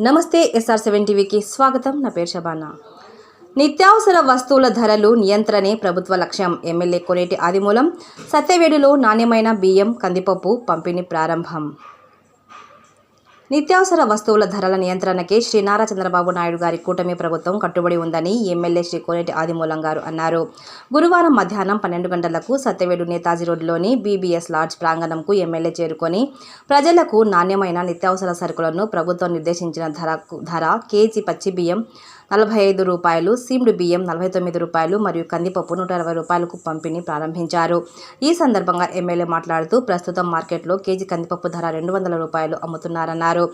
నమస్తే SR seven టీవీకి స్వాగతం. నా పేరు శబానా. నిత్యావసర వస్తువుల ధరలు నియంత్రణే ప్రభుత్వ లక్ష్యం. ఎమ్మెల్యే కొనేటి ఆదిమూలం సత్యవేడులో నాణ్యమైన బియ్యం కందిపప్పు పంపిణీ ప్రారంభం. నిత్యావసర వస్తువుల ధరల నియంత్రణకే శ్రీ నారా చంద్రబాబు నాయుడు గారి కూటమి ప్రభుత్వం కట్టుబడి ఉందని ఎమ్మెల్యే శ్రీ కోనేటి ఆదిమూలం గారు అన్నారు. గురువారం మధ్యాహ్నం పన్నెండు గంటలకు సత్యవేడు నేతాజీ రోడ్డులోని బీబీఎస్ లాడ్జ్ ప్రాంగణంకు ఎమ్మెల్యే చేరుకొని ప్రజలకు నాణ్యమైన నిత్యావసర సరుకులను ప్రభుత్వం నిర్దేశించిన ధరకు ధర కేజీ పచ్చి బియ్యం నలభై ఐదు రూపాయలు సీమ్డ్ బియ్యం నలభై తొమ్మిది రూపాయలు మరియు కందిపప్పు నూట అరవై రూపాయలకు పంపిణీ ప్రారంభించారు. ఈ సందర్భంగా ఎమ్మెల్యే మాట్లాడుతూ ప్రస్తుతం మార్కెట్లో కేజీ కందిపప్పు ధర రెండు వందల రూపాయలు అమ్ముతున్నారన్నారు.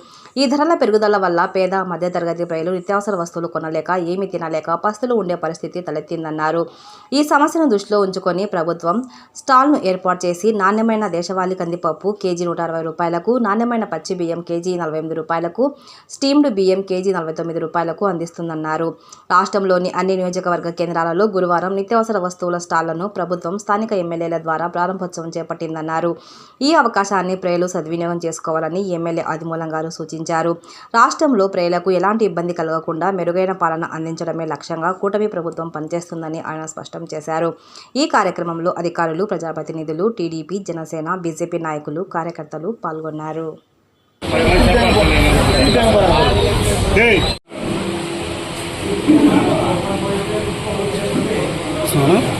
ఈ ధరల పెరుగుదల వల్ల పేద మధ్యతరగతి ప్రజలు నిత్యావసర వస్తువులు కొనలేక ఏమి తినలేక పస్తులు ఉండే పరిస్థితి తలెత్తిందన్నారు. ఈ సమస్యను దృష్టిలో ఉంచుకొని ప్రభుత్వం స్టాల్ను ఏర్పాటు చేసి నాణ్యమైన దేశవాళీ కందిపప్పు కేజీ నూట అరవై రూపాయలకు నాణ్యమైన పచ్చి బియ్యం కేజీ నలభై ఎనిమిది రూపాయలకు స్టీమ్డ్ బియ్యం కేజీ నలభై తొమ్మిది రూపాయలకు అందిస్తుందన్నారు. రాష్ట్రంలోని అన్ని నియోజకవర్గ కేంద్రాలలో గురువారం నిత్యావసర వస్తువుల స్టాళ్ళను ప్రభుత్వం స్థానిక ఎమ్మెల్యేల ద్వారా ప్రారంభోత్సవం చేపట్టిందన్నారు. ఈ అవకాశాన్ని ప్రజలు సద్వినియోగం చేసుకోవాలని ఎమ్మెల్యే ఆదిమూలం గారు సూచించారు. రాష్ట్రంలో ప్రజలకు ఎలాంటి ఇబ్బంది కలగకుండా మెరుగైన పాలన అందించడమే లక్ష్యంగా కూటమి ప్రభుత్వం పనిచేస్తుందని ఆయన స్పష్టం చేశారు. ఈ కార్యక్రమంలో అధికారులు ప్రజాప్రతినిధులు టీడీపీ జనసేన బీజేపీ నాయకులు కార్యకర్తలు పాల్గొన్నారు. 자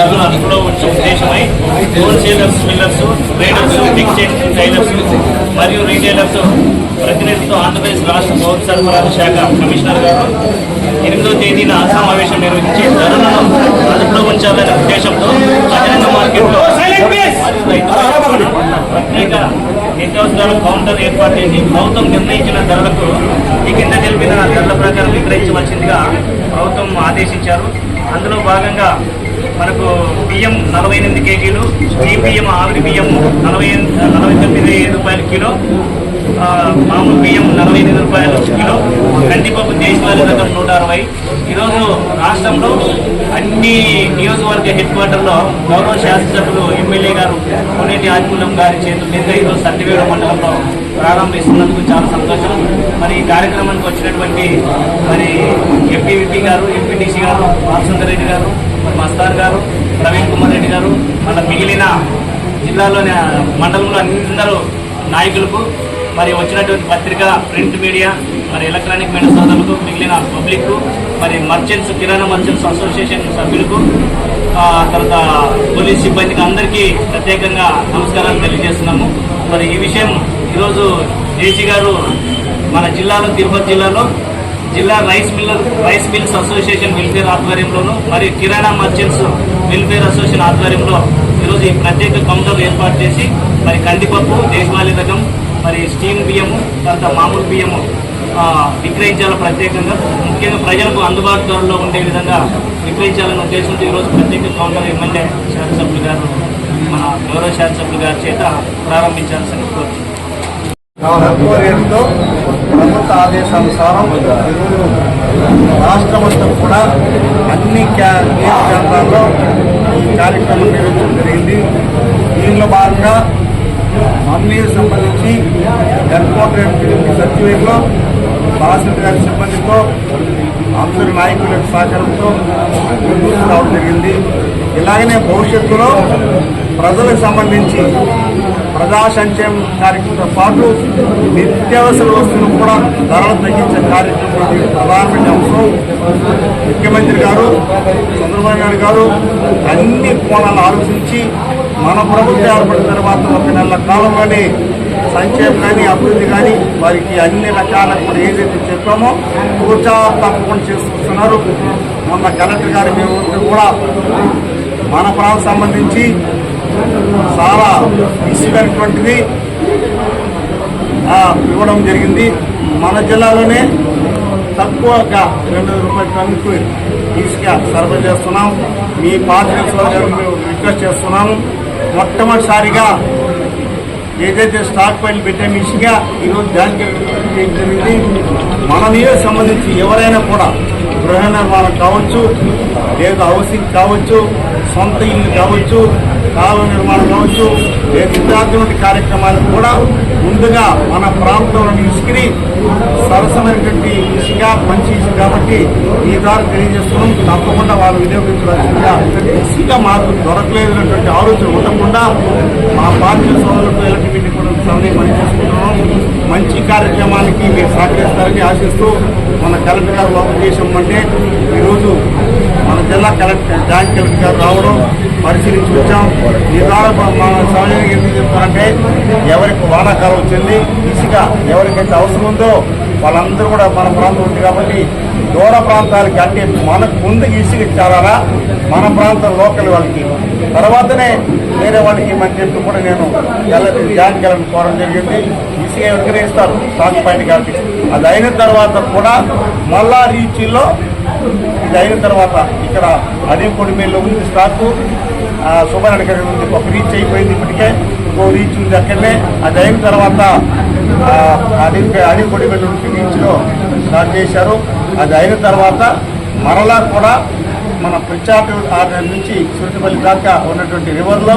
ధరలు అదుపులో ఉంచే ఉద్దేశమై wholesalers millers traders exchange tailors మరియు రీటైలర్స్ ప్రతినిధితో ఆంధ్రప్రదేశ్ రాష్ట్ర పౌర సరఫరాల శాఖ కమిషనర్ గారు ఎనిమిదో తేదీన సమావేశం నిర్వహించి ధరలను అదుపులో ఉంచాలనే ఉద్దేశంతో బహిరంగ మార్కెట్లో ప్రత్యేక నిత్యావసరాల కౌంటర్ ఏర్పాటు చేసి ప్రభుత్వం నిర్ణయించిన ధరలకు ఈ కింద తెలిపిన ధరల ప్రకారం విక్రయించవలసిందిగా ప్రభుత్వం ఆదేశించారు. అందులో భాగంగా మనకు బియ్యం నలభై ఎనిమిది కేజీలు ఈ బియ్యం ఆవిరి బియ్యం నలభై నలభై తొమ్మిది రూపాయల కిలో మామూలు బియ్యం నలభై ఎనిమిది రూపాయలు కిలో కందిపప్పు దేశవాళీ రకం నూట అరవై. ఈరోజు రాష్ట్రంలో అన్ని నియోజకవర్గ హెడ్ క్వార్టర్లో గౌరవ శాసనసభ్యులు ఎమ్మెల్యే గారు కొనేటి ఆదిమూలం గారి చేతుల మీదుగా ఈరోజు సత్యవేడ మండలంలో ప్రారంభిస్తున్నందుకు చాలా సంతోషం. మరి ఈ కార్యక్రమానికి వచ్చినటువంటి మరి ఎంపీవీపీ గారు ఎంపీటీసీ గారు రామచంద్ర రెడ్డి గారు మరి మస్తార్ గారు ప్రవీణ్ కుమార్ రెడ్డి గారు మన మిగిలిన జిల్లాలోని మండలంలో అందరూ నాయకులకు మరి వచ్చినటువంటి పత్రిక ప్రింట్ మీడియా మరి ఎలక్ట్రానిక్ మీడియా సోదరులకు మిగిలిన పబ్లిక్ మరి మర్చెంట్స్ కిరాణా మర్చెంట్స్ అసోసియేషన్ సభ్యులకు తర్వాత పోలీస్ సిబ్బందికి అందరికీ ప్రత్యేకంగా నమస్కారాలు తెలియజేస్తున్నాము. మరి ఈ విషయం ఈరోజు జేసీ గారు మన జిల్లాలో తిరుపతి జిల్లాలో జిల్లా rice miller rice mills association welfare ఆధ్వర్యంలోను మరియు కిరాణా మర్చెంట్స్ వెల్ఫేర్ అసోసియేషన్ ఆధ్వర్యంలో ఈరోజు ఈ ప్రత్యేక కౌంటర్ ఏర్పాటు చేసి మరి కందిపప్పు దేశవాళీ రకం మరి స్టీమ్ బియ్యము తర్వాత మామూలు బియ్యము ఆ, విక్రయించాలి ప్రత్యేకంగా. ముఖ్యంగా ప్రజలకు అందుబాటు ధరలో ఉండే విధంగా విక్రయించాలనే ఉద్దేశంతో ఈరోజు ప్రత్యేక కౌంటర్ ఎమ్మెల్యే శాసనసభ్యులు గారు మన గౌరవ శాసనసభ్యులు గారి చేత ప్రారంభించాల్సిన కోరుతున్నాను ఆదేశానుసారం రాష్ట్రం అంతా కూడా అన్ని క్యా నియోజక కేంద్రాల్లో ఈ కార్యక్రమం నిర్వహించడం జరిగింది. దీనిలో భాగంగా మమ్మీకి సంబంధించి ఎయిర్పోర్ట్ సచివేట్లో తహసీల్దార్ గారి సిబ్బందితో అందరి నాయకుల సహకారంతో ముందుకు రావడం జరిగింది. ఇలాగనే భవిష్యత్తులో ప్రజలకు సంబంధించి ప్రజా సంక్షేమ కార్యక్రమంతో పాటు నిత్యావసర వస్తువులు కూడా ధరలు తగ్గించే కార్యక్రమం ప్రధానమైన అంశం ముఖ్యమంత్రి గారు చంద్రబాబు నాయుడు గారు అన్ని కోణాలు ఆలోచించి మన ప్రభుత్వం ఏర్పడిన తర్వాత ఒక నెల కాలంలోనే సంక్షేమం కానీ అభివృద్ధి కానీ వారికి అన్ని రకాల కూడా ఏదైతే చెప్పామో కూర్చా తప్పకుండా చేసుకొస్తున్నారు మొన్న కలెక్టర్ గారి మేము కూడా మన ప్రాంతం సంబంధించి చాలా ఇసుకైనటువంటిది ఇవ్వడం జరిగింది. మన జిల్లాలోనే తక్కువగా రెండు వేల రూపాయల టన్నుకు ఇసుక సరఫరా చేస్తున్నాం. మీ పార్టీ రిక్వెస్ట్ చేస్తున్నాము. మొట్టమొదటిసారిగా ఏదైతే స్టాక్ పైలు పెట్టాము ఇసుక ఈరోజు దానికి జరిగింది. మన మీద సంబంధించి ఎవరైనా కూడా గృహ నిర్మాణం కావచ్చు లేదా హౌసింగ్ కావచ్చు సొంత ఇల్లు కావచ్చు కాలువ నిర్మాణం కావచ్చు లేదా కార్యక్రమాలు కూడా ముందుగా మన ప్రాంతంలోని ఇసుకని సరసమైనటువంటి ఇసుక మంచి ఇసుక కాబట్టి ఈ ద్వారా తెలియజేస్తున్నాం. తప్పకుండా వాళ్ళు వినియోగించవలసిందిగా ఇసుక మాకు దొరకలేదు అనేటువంటి ఆలోచన ఉండకుండా మా పార్టీ సోదరులతో ఎలాంటి కూడా సమయం పనిచేసుకుంటున్నాం మంచి కార్యక్రమానికి మీరు సహకరిస్తారని ఆశిస్తూ మన కలెక్టర్ గారు ఉద్దేశం అంటే ఈరోజు మన జిల్లా కలెక్టర్ జాయింట్ కలెక్టర్ గారు రావడం పరిశీలించి వచ్చాం ఈ ద్వారా మన సమాజానికి ఎందుకు చెప్తారంటే ఎవరికి వానాకాలం వచ్చింది ఇసుక ఎవరికైతే అవసరం ఉందో వాళ్ళందరూ కూడా మన ప్రాంతం ఉంది కాబట్టి దూర ప్రాంతాలకి అంటే మనకు ముందు ఇసుక ఇచ్చారా మన ప్రాంతం లోకల్ వాళ్ళకి. తర్వాతనే వేరే వాళ్ళకి మన చెప్పి కూడా నేను జాయింట్ కలెక్టర్ కోరడం జరిగింది. ఇసుక ఎవరికైనా ఇస్తారు స్టాక్ పాయింట్ కాబట్టి. అది అయిన తర్వాత కూడా మళ్ళా రీచ్లో ఇది అయిన తర్వాత ఇక్కడ అదే పొడిమేల్లో ఉంది స్టాకు. సుబ్బారెడ్డి గారి ఉంది ఒక రీచ్ అయిపోయింది ఇప్పటికే. ఇంకో రీచ్ ఉంది అక్కడనే. అది అయిన తర్వాత ఆ, అడి అడి రీచ్లో స్టార్ట్ చేశారు. అది అయిన తర్వాత మరలా కూడా మన ప్రచార్ ఆర్డర్ నుంచి సురటిపల్లి దాకా ఉన్నటువంటి రివర్లో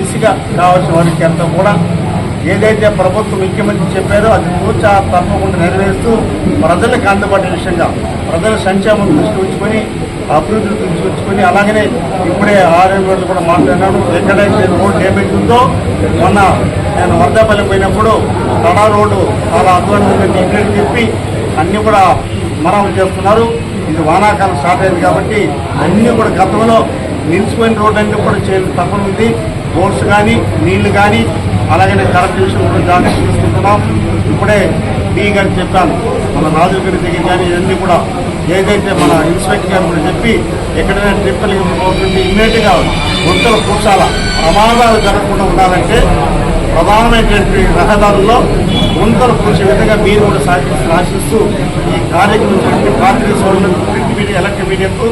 ఈజీగా కావాల్సిన వారికి అంతా కూడా ఏదైతే ప్రభుత్వం ముఖ్యమంత్రి చెప్పారో అది పూర్తి తప్పకుండా నెరవేరుస్తూ ప్రజలకు అందుబాటు విషయంగా ప్రజల సంక్షేమం దృష్టి ఉంచుకొని అభివృద్ధి దృష్టి ఉంచుకొని అలాగనే ఇప్పుడే ఆర్ఎం కూడా మాట్లాడినాడు ఎక్కడైతే రోడ్ డ్యామేజ్ ఉందో మొన్న నేను వర్ధపల్లి పోయినప్పుడు తడా రోడ్డు చాలా అధ్వానంగా ఇప్పుడే చెప్పి అన్నీ కూడా మరమ్మతు చేస్తున్నారు. ఇది వానాకాలం స్టార్ట్ అయింది కాబట్టి అన్నీ కూడా గతంలో నిలిచిపోయిన రోడ్డు అన్నీ కూడా చేయడం తప్పనుంది. రోడ్స్ కానీ నీళ్ళు కానీ అలాగనే కరెంట్ విషయం కూడా జాగ్రత్త తీసుకుంటున్నాం ఇప్పుడే డీ గారు చెప్పాను. మన రాజు గారి దగ్గర కానీ ఇవన్నీ కూడా ఏదైతే మన ఇన్స్పెక్టర్ గారు కూడా చెప్పి ఎక్కడైనా ట్రిప్పులు పోతుంది ఇమ్మీడియట్గా గుంతలు కూర్చాల ప్రమాదాలు జరగకుండా ఉండాలంటే ప్రధానమైనటువంటి రహదారుల్లో గుంతలు కూర్చే విధంగా మీరు కూడా సాధిస్తూ ఆశిస్తూ ఈ కార్యక్రమం పార్టీ సోదరులకు ప్రింట్ మీడియా ఎలక్ట్రిక్ మీడియాకు